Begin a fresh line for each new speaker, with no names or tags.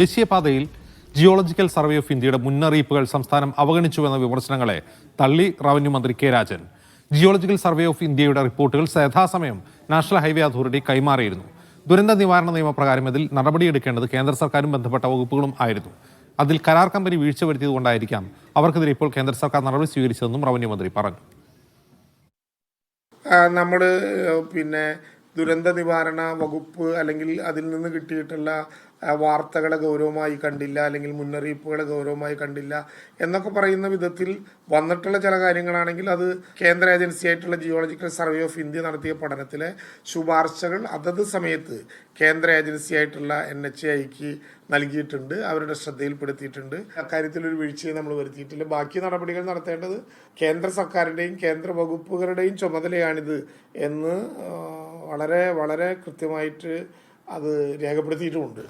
ദേശീയപാതയിൽ geological survey of ഇന്ത്യയുടെ മുന്നറിയിപ്പുകൾ സംസ്ഥാനം അവഗണിച്ചുവെന്ന വിമർശനങ്ങളെ തള്ളി റവന്യൂ മന്ത്രി K Rajan. Geological survey of ഇന്ത്യയുടെ റിപ്പോർട്ടുകൾ യഥാസമയം നാഷണൽ ഹൈവേ അതോറിറ്റി കൈമാറിയിരുന്നു. ദുരന്ത നിവാരണ നിയമപ്രകാരം ഇതിൽ നടപടിയെടുക്കേണ്ടത് കേന്ദ്ര സർക്കാരും ബന്ധപ്പെട്ട വകുപ്പുകളും ആയിരുന്നു. അതിൽ കരാർ കമ്പനി വീഴ്ച വരുത്തിയതുകൊണ്ടായിരിക്കാം അവർക്കെതിരെ ഇപ്പോൾ കേന്ദ്ര സർക്കാർ നടപടി സ്വീകരിച്ചതെന്നും റവന്യൂ മന്ത്രി പറഞ്ഞു.
നമ്മൾ പിന്നെ ദുരന്ത നിവാരണ വകുപ്പ് അല്ലെങ്കിൽ അതിൽ നിന്ന് കിട്ടിയിട്ടുള്ള വാർത്തകളെ ഗൗരവമായി കണ്ടില്ല അല്ലെങ്കിൽ മുന്നറിയിപ്പുകളെ ഗൗരവമായി കണ്ടില്ല എന്നൊക്കെ പറയുന്ന വിധത്തിൽ വന്നിട്ടുള്ള ചില കാര്യങ്ങളാണെങ്കിൽ അത് കേന്ദ്ര ഏജൻസി ആയിട്ടുള്ള ജിയോളജിക്കൽ സർവേ ഓഫ് ഇന്ത്യ നടത്തിയ പഠനത്തിലെ ശുപാർശകൾ അതത് സമയത്ത് കേന്ദ്ര ഏജൻസി ആയിട്ടുള്ള എൻ എച്ച് ഐക്ക് നൽകിയിട്ടുണ്ട്. അവരുടെ ശ്രദ്ധയിൽപ്പെടുത്തിയിട്ടുണ്ട്. അക്കാര്യത്തിൽ ഒരു വീഴ്ചയും നമ്മൾ വരുത്തിയിട്ടില്ല. ബാക്കി നടപടികൾ നടത്തേണ്ടത് കേന്ദ്ര സർക്കാരിന്റെയും കേന്ദ്ര വകുപ്പുകളുടെയും ചുമതലയാണിത് എന്ന് വളരെ വളരെ കൃത്യമായിട്ട് അത് രേഖപ്പെടുത്തിയിട്ടുമുണ്ട്.